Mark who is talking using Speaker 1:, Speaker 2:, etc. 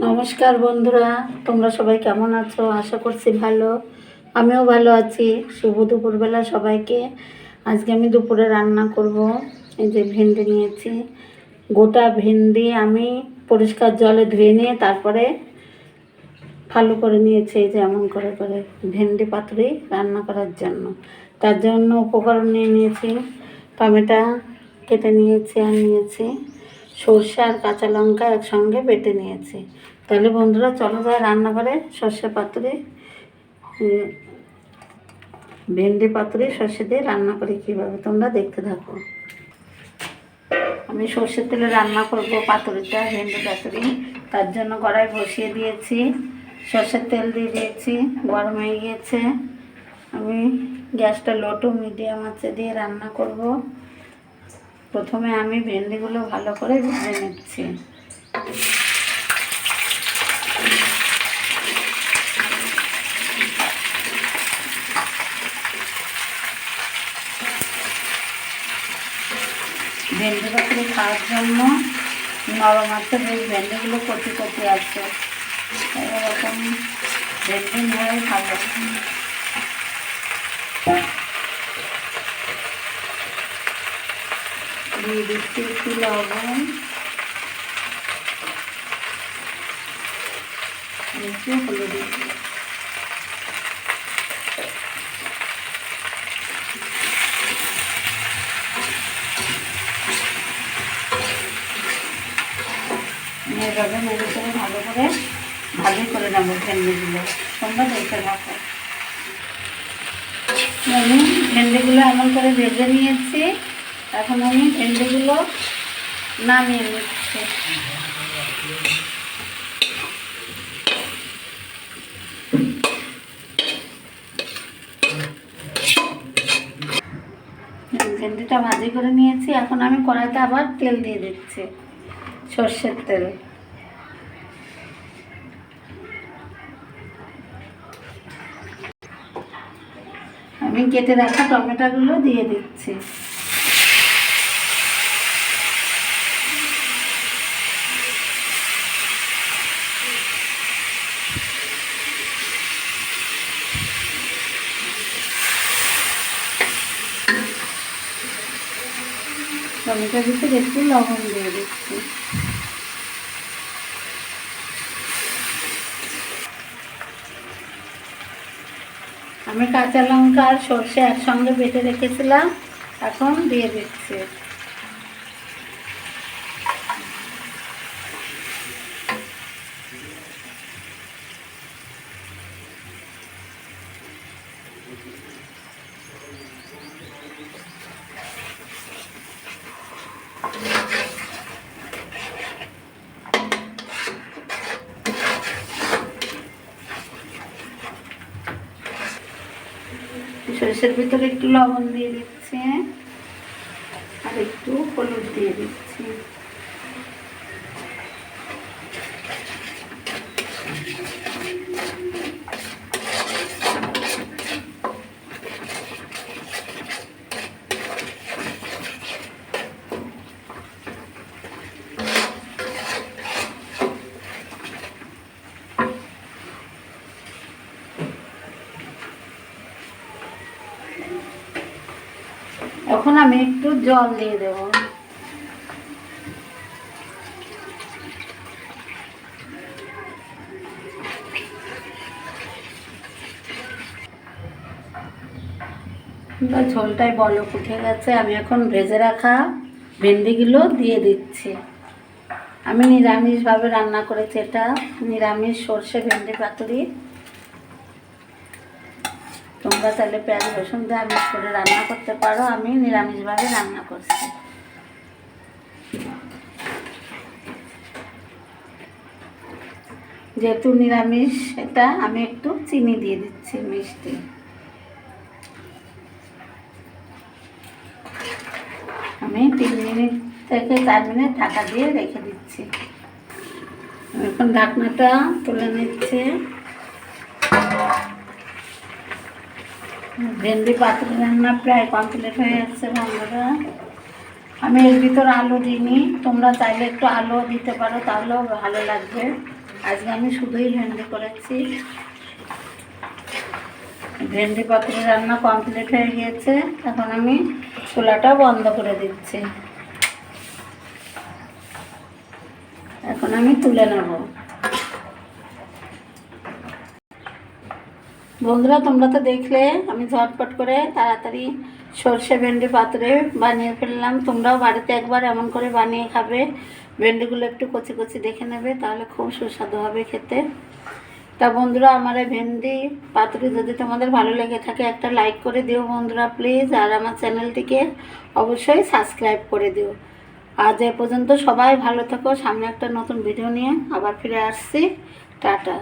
Speaker 1: নমস্কার বন্ধুরা, তোমরা সবাই কেমন আছো? আশা করছি ভালো। আমিও ভালো আছি। শুভ দুপুরবেলা সবাইকে। আজকে আমি দুপুরে রান্না করব। এই যে ভেন্ডি নিয়েছি। গোটা ভেন্ডি আমি পরিষ্কার জলে ধুয়ে নিয়ে তারপরে ভালো করে নিয়েছি এই যে এমন করে করে ভেন্ডি পাতুরি রান্না করার জন্য। তার জন্য উপকরণ নিয়ে নিয়েছি। টমেটো কেটে নিয়েছি আর নিয়েছি। সর্ষে আর কাঁচা লঙ্কা একসঙ্গে বেটে নিয়েছি। তাহলে বন্ধুরা, চলো যায় রান্নাঘরে। সর্ষে পাতুরি ভেন্ডি পাতুরি সর্ষে দিয়ে রান্না করি কীভাবে, তোমরা দেখতে থাকো। আমি সর্ষের তেলে রান্না করব পাতুরিটা, ভেন্ডি পাতুরি। তার জন্য কড়াই বসিয়ে দিয়েছি সর্ষের তেল দিয়ে দিয়েছি, গরম হয়ে গিয়েছে। আমি গ্যাসটা লো টু মিডিয়াম আছে দিয়ে রান্না করব। প্রথমে আমি ভেন্ডিগুলো ভালো করে ভেজে নিচ্ছি। ভেন্ডি পাতুরি খাওয়ার জন্য নরম আছে বেশ ভেন্ডিগুলো কচি কচি আছে। এরকম ভেন্ডি নিয়ে দিয়ে দিচ্ছি একটু লবণ। একটু হলুদ। এভাবে নেড়ে করে ভালো করে ভাজি করে নেব ভেন্ডিগুলো। তোমরা দেখতে থাকো। আমি ভেন্ডিগুলো এমন করে ভেজে নিয়েছি। এখন আমি ভেন্ডিগুলো নামিয়ে নিচ্ছি। ভেন্ডিটা ভাজি করে নিয়েছি। এখন আমি কড়াইতে আবার তেল দিয়ে দিচ্ছি, সর্ষের তেল। আমি কেটে রাখা টমেটোগুলো দিয়ে দিচ্ছি। টমেটোর ভিতরে একটু লবণ দিয়ে দিচ্ছি। আমি কাঁচা লঙ্কা আর সর্ষে একসঙ্গে বেটে রেখেছিলাম, এখন দিয়ে দিচ্ছি। সরষের ভিতরে একটু লবণ দিয়ে দিচ্ছি আর একটু হলুদ দিয়ে দিচ্ছি। এখন আমি একটু জল দিয়ে দেব। এবার ঝোলটাই বলক উঠে গেছে। আমি এখন ভেজে রাখা ভেন্ডিগুলো দিয়ে দিচ্ছি। আমি নিরামিষভাবে রান্না করেছি এটা। নিরামিষ সর্ষে ভেন্ডি পাতুরি। তোমরা তাহলে পেঁয়াজ, রসুন দিয়ে আমিষ করে রান্না করতে পারো। আমি নিরামিষভাবে রান্না করছি। যেহেতু নিরামিষ, এটা আমি একটু চিনি দিয়ে দিচ্ছি মিষ্টি। আমি তিন মিনিট থেকে চার মিনিট ঢাকা দিয়ে রেখে দিচ্ছি। এখন ঢাকনাটা তুলে নিচ্ছে। ভেন্ডি পাতুরি রান্না প্রায় কমপ্লিট হয়ে যাচ্ছে বন্ধুরা। আমি এর ভিতর আলু দিইনি। তোমরা চাইলে একটু আলু দিতে পারো, তাহলেও ভালো লাগবে। আজকে আমি শুধুই ভেন্ডি করেছি। ভেন্ডি পাত্রে রান্না কমপ্লিট হয়ে গিয়েছে। এখন আমি চুলাটা বন্ধ করে দিচ্ছি। এখন আমি তুলে নেব। বন্ধুরা, তোমরা তো দেখলে, আমি ঝটপট করে তাড়াতাড়ি সর্ষে ভেন্ডি পাত্রে বানিয়ে ফেললাম। তোমরাও বাড়িতে একবার এমন করে বানিয়ে খাবে। ভেন্ডিগুলো একটু কচি কচি দেখে নেবে, তাহলে খুব সুস্বাদু হবে খেতে। তা বন্ধুরা, আমার এই ভেন্ডি পাতুরি যদি তোমাদের ভালো লেগে থাকে, একটা লাইক করে দিও বন্ধুরা প্লিজ, আর আমার চ্যানেলটিকে অবশ্যই সাবস্ক্রাইব করে দিও। আজ এ পর্যন্ত সবাই ভালো থাকো। সামনে একটা নতুন ভিডিও নিয়ে আবার ফিরে আসছি। টাটা।